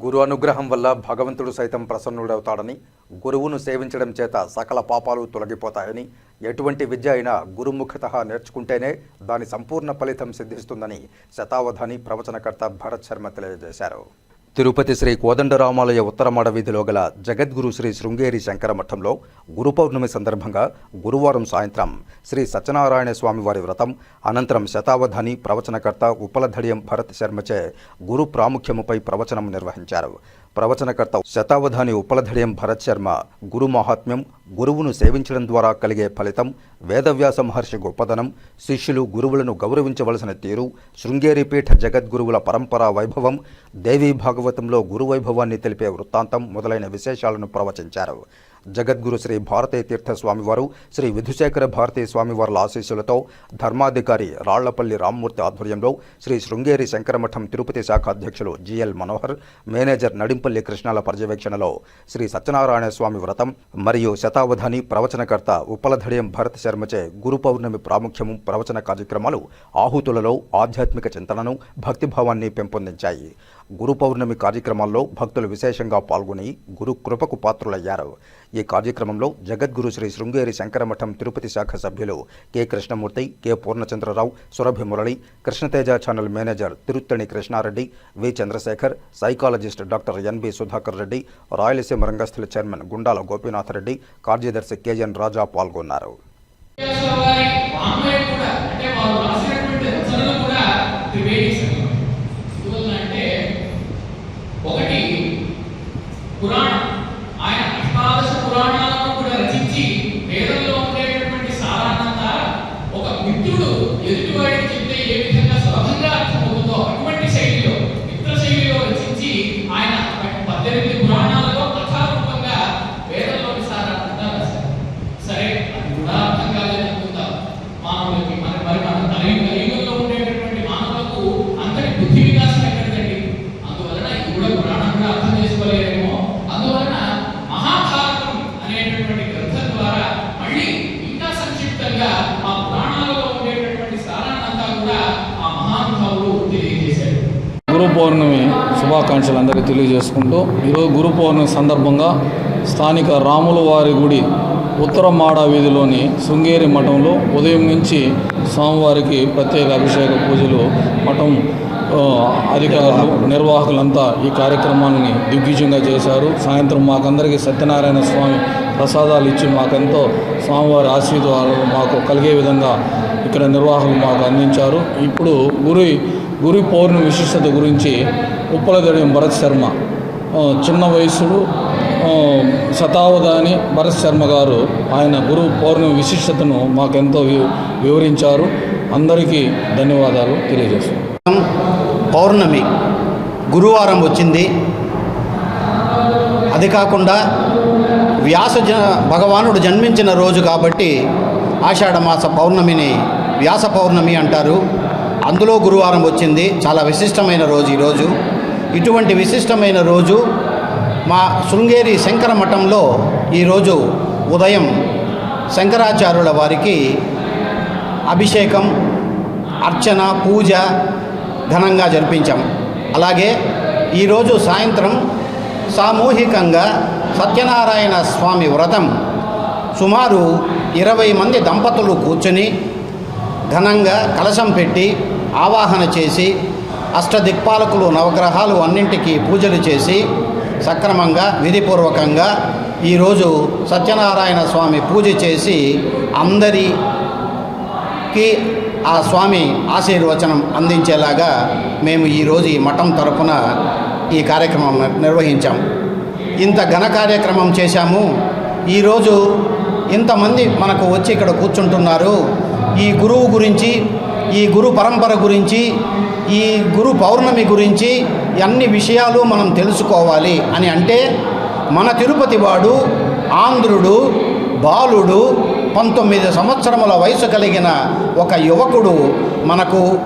గురు అనుగ్రహం వల్ల భగవంతుడు సైతం ప్రసన్నుడవుతాడని గురువును సేవించడం చేత సకల పాపాలు తొలగిపోతాయని ఎటువంటి విద్య అయినా గురుముఖత నేర్చుకుంటేనే దాని సంపూర్ణ ఫలితం సిద్ధిస్తుందని శతావధాని ప్రవచనకర్త భరత్ శర్మ తెలియజేశారు. తిరుపతి శ్రీ కోదండరామాలయ ఉత్తరమాడ వీధిలో గల జగద్గురు శ్రీ శృంగేరి శంకర మఠంలో గురు పౌర్ణమి సందర్భంగా గురువారం సాయంత్రం శ్రీ సత్యనారాయణ స్వామి వారి వ్రతం అనంతరం శతావధాని ప్రవచనకర్త ఉపలధడియం భరత్ శర్మచే గురు ప్రాముఖ్యముపై ప్రవచనం నిర్వహించారు. ప్రవచనకర్త శతావధాని ఉపలధడియం భరత్ శర్మ గురు మహాత్మ్యం గురువును సేవించడం ద్వారా కలిగే ఫలితం వేదవ్యాస మహర్షి గొప్పదనం శిష్యులు గురువులను గౌరవించవలసిన తీరు. శృంగేరి పీఠ జగద్గురువుల పరంపరా వైభవం. దేవీ భాగవతంలో గురు వైభవాన్ని తెలిపే వృత్తాంతం మొదలైన విశేషాలను ప్రవచించారు. జగద్గురు శ్రీ భారతీ తీర్థ స్వామివారు శ్రీ విధుశేఖర భారతీ స్వామివార్ల ఆశీస్సులతో ధర్మాధికారి రాళ్ళపల్లి రామ్మూర్తి ఆధ్వర్యంలో శ్రీ శృంగేరి శంకరమఠం తిరుపతి శాఖ అధ్యక్షులు జిఎల్ మనోహర్ మేనేజర్ నడింపల్లి కృష్ణాల పర్యవేక్షణలో శ్రీ సత్యనారాయణ స్వామి వ్రతం మరియు శతావధాని ప్రవచనకర్త ఉపలధడియం భరత్ శర్మచే గురు పౌర్ణమి ప్రాముఖ్యము ప్రవచన కార్యక్రమాలు ఆహుతులలో ఆధ్యాత్మిక చింతనను భక్తిభావాన్ని పెంపొందించాయి. గురు పౌర్ణమి కార్యక్రమాల్లో భక్తులు విశేషంగా పాల్గొని గురు కృపకు పాత్రులయ్యారు. ఈ కార్యక్రమంలో జగద్గురు శ్రీ శృంగేరి శంకరమఠం తిరుపతి శాఖ సభ్యులు K Krishnamurthy K Purnachandrarao Surabhi Murali Krishnateja channel manager Tiruttani Krishnareddy V Chandrashekar psychologist doctor NB Sudhakar Reddy Rayalaseema రంగస్థల చైర్మన్ గుండాల గోపీనాథ్ రెడ్డి కార్యదర్శి కేజన్ రాజా పాల్గొన్నారు. కూడా పౌర్ణమి శుభాకాంక్షలు అందరికీ తెలియజేసుకుంటూ ఈరోజు గురు పౌర్ణమి సందర్భంగా స్థానిక రాముల వారి గుడి ఉత్తర మాడ వీధిలోని శృంగేరి మఠంలో ఉదయం నుంచి స్వామివారికి ప్రత్యేక అభిషేక పూజలు మఠం అధికారులు నిర్వాహకులంతా ఈ కార్యక్రమాన్ని దిగ్విజయంగా చేశారు. సాయంత్రం మాకందరికీ సత్యనారాయణ స్వామి ప్రసాదాలు ఇచ్చి మాకెంతో స్వామివారి ఆశీర్వాదాలు మాకు కలిగే విధంగా ఇక్కడ నిర్వాహకులు మాకు అందించారు. ఇప్పుడు గురి గురు పౌర్ణమి విశిష్టత గురించి ఉప్పలదడి భరత్ శర్మ చిన్న వయసుడు శతావధాని భరత్ శర్మ గారు ఆయన గురు పౌర్ణమి విశిష్టతను మాకెంతో వి- వివరించారు. అందరికీ ధన్యవాదాలు తెలియజేస్తున్నాం పౌర్ణమి గురువారం వచ్చింది. అది కాకుండా వ్యాస జ భగవానుడు జన్మించిన రోజు కాబట్టి ఆషాఢమాస పౌర్ణమిని వ్యాస పౌర్ణమి అంటారు. అందులో గురువారం వచ్చింది. చాలా విశిష్టమైన రోజు ఈరోజు ఇటువంటి విశిష్టమైన రోజు మా శృంగేరి శంకర మఠంలో ఈరోజు ఉదయం శంకరాచార్యుల వారికి అభిషేకం అర్చన పూజ ఘనంగా జరిపించాం. అలాగే ఈరోజు సాయంత్రం సామూహికంగా సత్యనారాయణ స్వామి వ్రతం సుమారు ఇరవై మంది దంపతులు కూర్చొని ఘనంగా కలశం పెట్టి ఆవాహన చేసి అష్టదిక్పాలకులు నవగ్రహాలు అన్నింటికీ పూజలు చేసి సక్రమంగా విధిపూర్వకంగా ఈరోజు సత్యనారాయణ స్వామి పూజ చేసి అందరికీ ఆ స్వామి ఆశీర్వచనం అందించేలాగా మేము ఈరోజు ఈ మఠం తరపున ఈ కార్యక్రమం నిర్వహించాం. ఇంత ఘన కార్యక్రమం చేశాము. ఈరోజు ఇంతమంది మనకు వచ్చి ఇక్కడ కూర్చుంటున్నారు. ఈ గురువు గురించి ఈ గురు పరంపర గురించి ఈ గురు పౌర్ణమి గురించి అన్ని విషయాలు మనం తెలుసుకోవాలి అని అంటే మన తిరుపతి వాడు ఆంధ్రుడు బాలుడు పంతొమ్మిది సంవత్సరముల వయసు కలిగిన ఒక యువకుడు మనకు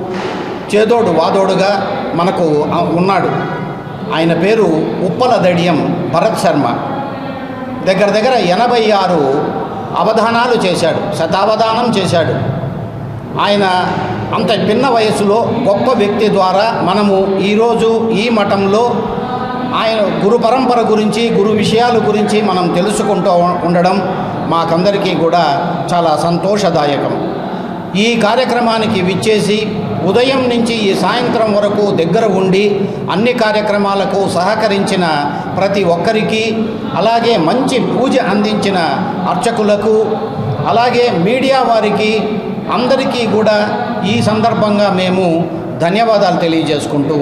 చేదోడు వాదోడుగా మనకు ఉన్నాడు. ఆయన పేరు ఉప్పల దడియం భరత్ శర్మ. దగ్గర దగ్గర ఎనభై ఆరు అవధానాలు చేశాడు శతావధానం చేశాడు. ఆయన అంత భిన్న వయసులో గొప్ప వ్యక్తి ద్వారా మనము ఈరోజు ఈ మఠంలో ఆయన గురు పరంపర గురించి గురు విషయాల గురించి మనం తెలుసుకుంటూ ఉండడం మాకందరికీ కూడా చాలా సంతోషదాయకం. ఈ కార్యక్రమానికి విచ్చేసి ఉదయం నుంచి ఈ సాయంత్రం వరకు దగ్గర ఉండి అన్ని కార్యక్రమాలకు సహకరించిన ప్రతి ఒక్కరికి అలాగే మంచి పూజ అందించిన అర్చకులకు అలాగే మీడియా వారికి అందరికీ కూడా ఈ సందర్భంగా మేము ధన్యవాదాలు తెలియజేసుకుంటూ